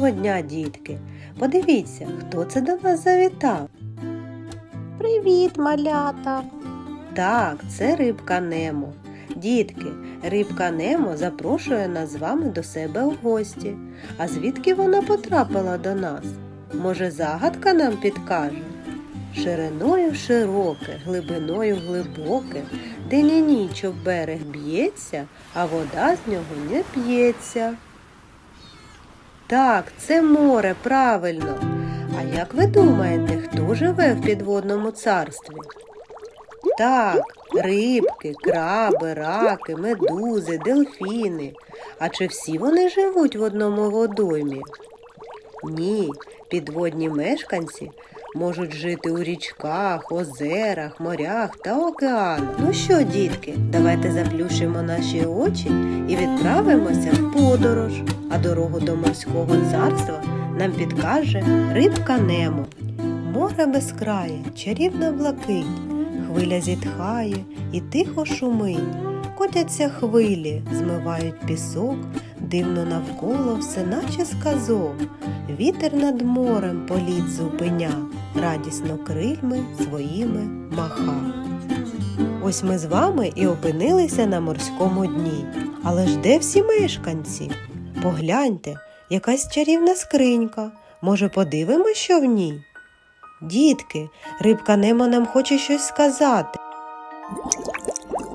Доброго дня, дітки! Подивіться, хто це до нас завітав. Привіт, малята! Так, це рибка Немо. Дітки, рибка Немо запрошує нас з вами до себе в гості. А звідки вона потрапила до нас? Може, загадка нам підкаже? Шириною широке, глибиною глибоке, день і ніч об берег б'ється, а вода з нього не п'ється. Так, це море, правильно. А як ви думаєте, хто живе в підводному царстві? Так, рибки, краби, раки, медузи, дельфіни. А чи всі вони живуть в одному водоймі? Ні, підводні мешканці можуть жити у річках, озерах, морях та океанах. Ну що, дітки, давайте заплющимо наші очі і відправимося в подорож. А дорогу до морського царства нам підкаже рибка Немо. Море безкрає, чарівна блакить, хвиля зітхає і тихо шумить. Котяться хвилі, змивають пісок, дивно навколо все наче сказок. Вітер над морем політ зупиня, радісно крильми своїми маха. Ось ми з вами і опинилися на морському дні. Але ж де всі мешканці? Погляньте, якась чарівна скринька. Може, подивимось, що в ній? Дітки, рибка Немо нам хоче щось сказати.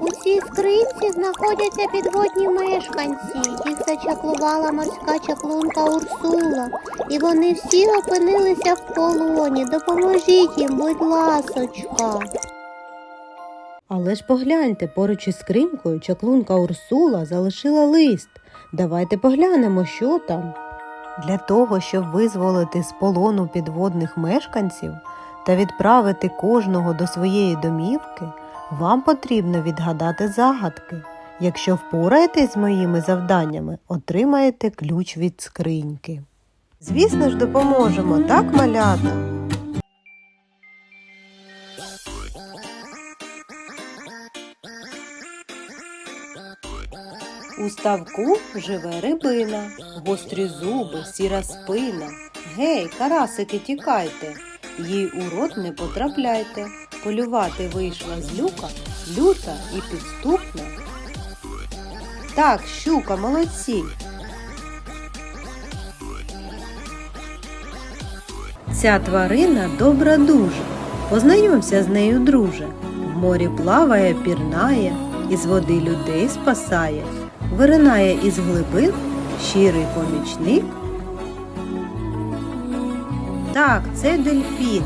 У цій скринці знаходяться підводні мешканці. Їх зачаклувала морська чаклунка Урсула. І вони всі опинилися в полоні. Допоможіть їм, будь ласочка. Але ж погляньте, поруч із скринькою чаклунка Урсула залишила лист. Давайте поглянемо, що там. Для того, щоб визволити з полону підводних мешканців та відправити кожного до своєї домівки, вам потрібно відгадати загадки. Якщо впораєтесь з моїми завданнями, отримаєте ключ від скриньки. Звісно ж, допоможемо, так, малята? У ставку живе рибина, гострі зуби, сіра спина. Гей, карасики, тікайте, їй у рот не потрапляйте. Полювати вийшла з люка, люта і підступна. Так, щука, молодці. Ця тварина добра дуже. Познайомся з нею, друже. В морі плаває, пірнає, із води людей спасає, виринає із глибин щирий помічник. Так, це дельфін.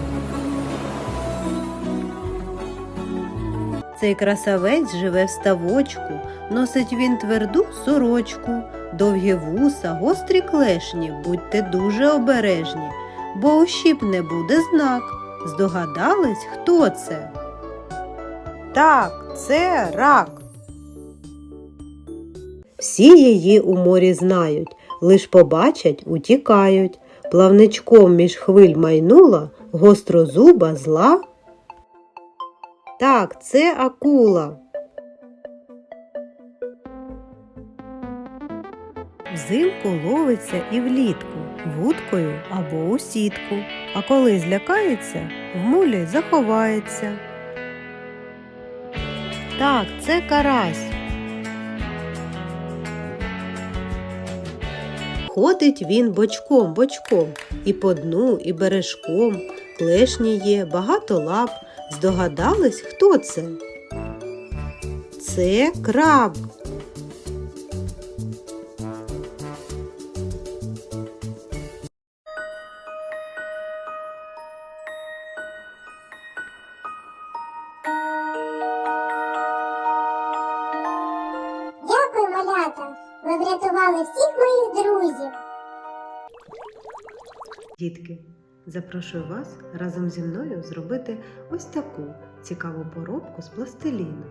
Цей красавець живе в ставочку, носить він тверду сорочку, довгі вуса, гострі клешні, будьте дуже обережні, бо ущипне буде знак. Здогадались, хто це? Так, це рак. Всі її у морі знають, лиш побачать, утікають. Плавничком між хвиль майнула гострозуба зла. Так, це акула. Взимку ловиться і влітку, вудкою або у сітку, а коли злякається, в мулі заховається. Так, це карась. Ходить він бочком бочком, і по дну, і бережком, клешні є, багато лап. Здогадались, хто це? Це краб. Дітки, запрошую вас разом зі мною зробити ось таку цікаву поробку з пластиліну.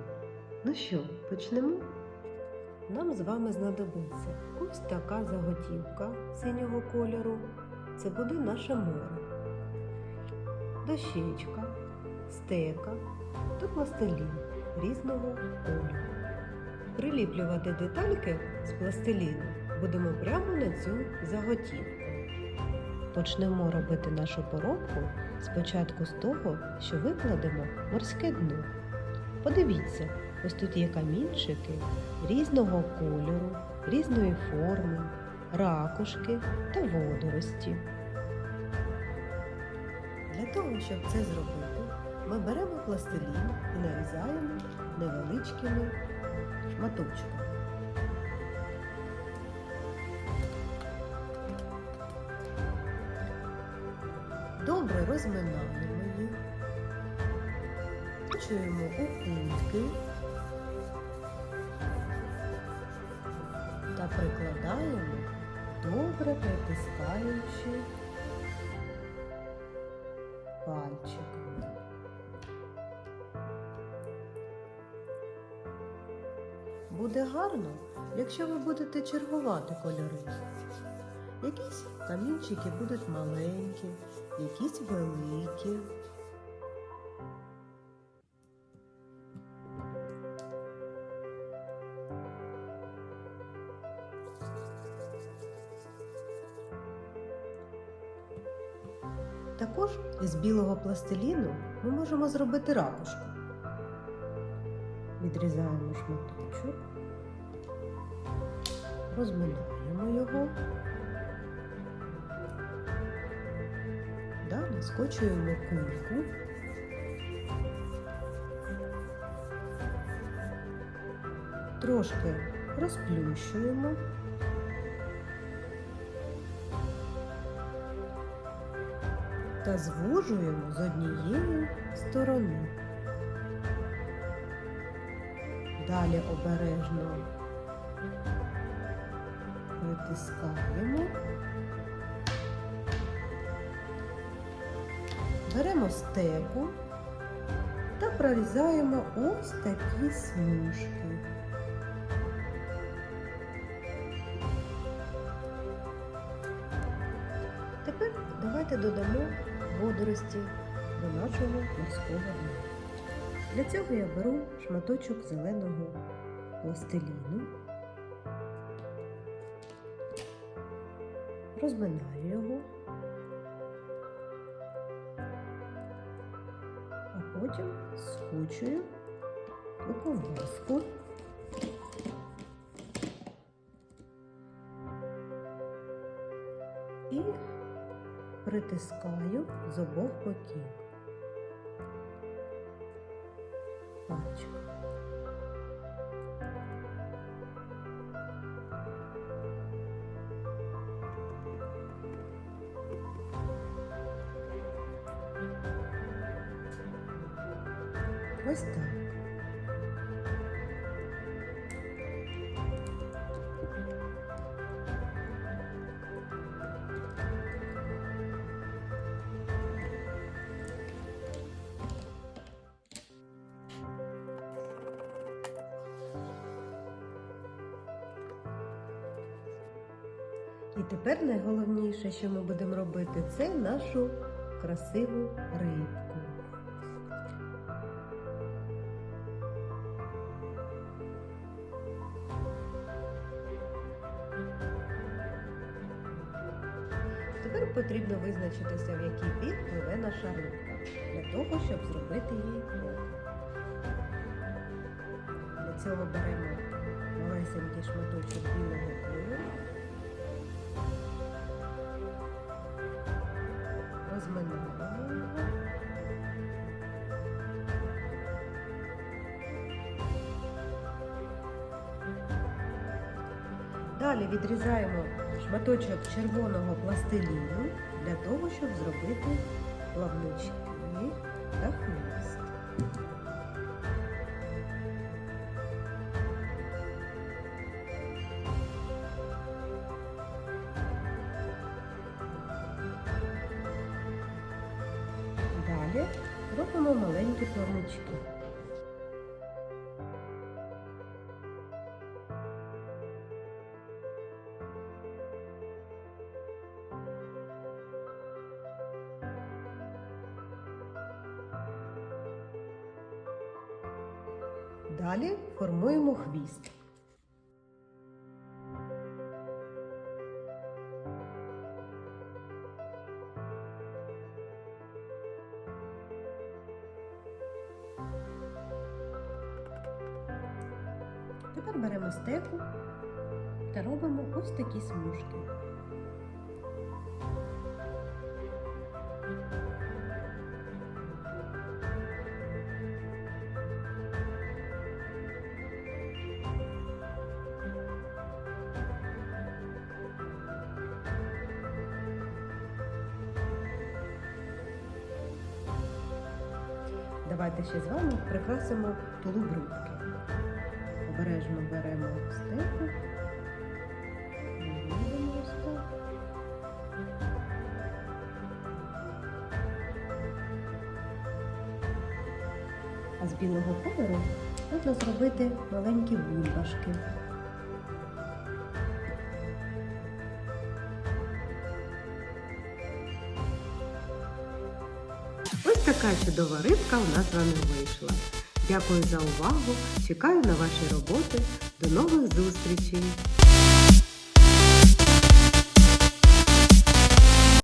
Ну що, почнемо? Нам з вами знадобиться ось така заготівка синього кольору. Це буде наше море. Дощечка, стека та пластилін різного кольору. Приліплювати детальки з пластиліну будемо прямо на цю заготівку. Почнемо робити нашу поробку спочатку з того, що викладемо морське дно. Подивіться, ось тут є камінчики різного кольору, різної форми, ракушки та водорості. Для того, щоб це зробити, ми беремо пластилін і нарізаємо невеличкими шматочками. Добре розминаємо їх, Скручуємо у та прикладаємо, добре притискаючи пальчиками. Буде гарно, якщо ви будете чергувати кольори. Якісь камінчики будуть маленькі, якісь великі. Також із білого пластиліну ми можемо зробити ракушку. Відрізаємо шматочок, розминаємо його. Скочуємо кульку. Трошки розплющуємо. Та звужуємо з однієї сторони. Далі обережно притискаємо. Беремо стеку та прорізаємо ось такі смужки. Тепер давайте додамо водорості до нашого морського дна. Для цього я беру шматочок зеленого пластиліну, розминаю його. Потім скучую у ковбаску. І притискаю з обох боків. Пальчиком. Ось так. І тепер найголовніше, що ми будемо робити, це нашу красиву рибку. Потрібно визначитися, в який бік пливе наша рибка, для того, щоб зробити їй око. Для цього беремо малесенький шматочок білого кольору, розминаємо його. Далі відрізаємо шматочок червоного пластиліну для того, щоб зробити плавнички та хвіст. Далі робимо маленькі плавнички. Далі формуємо хвіст. Тепер беремо стеку та робимо ось такі смужки. Давайте ще з вами прикрасимо тулуб рибки. Обережно беремо так. А з білого кольору можна зробити маленькі бульбашки. Ось така чудова рибка у нас з вами вийшла. Дякую за увагу. Чекаю на ваші роботи. До нових зустрічей!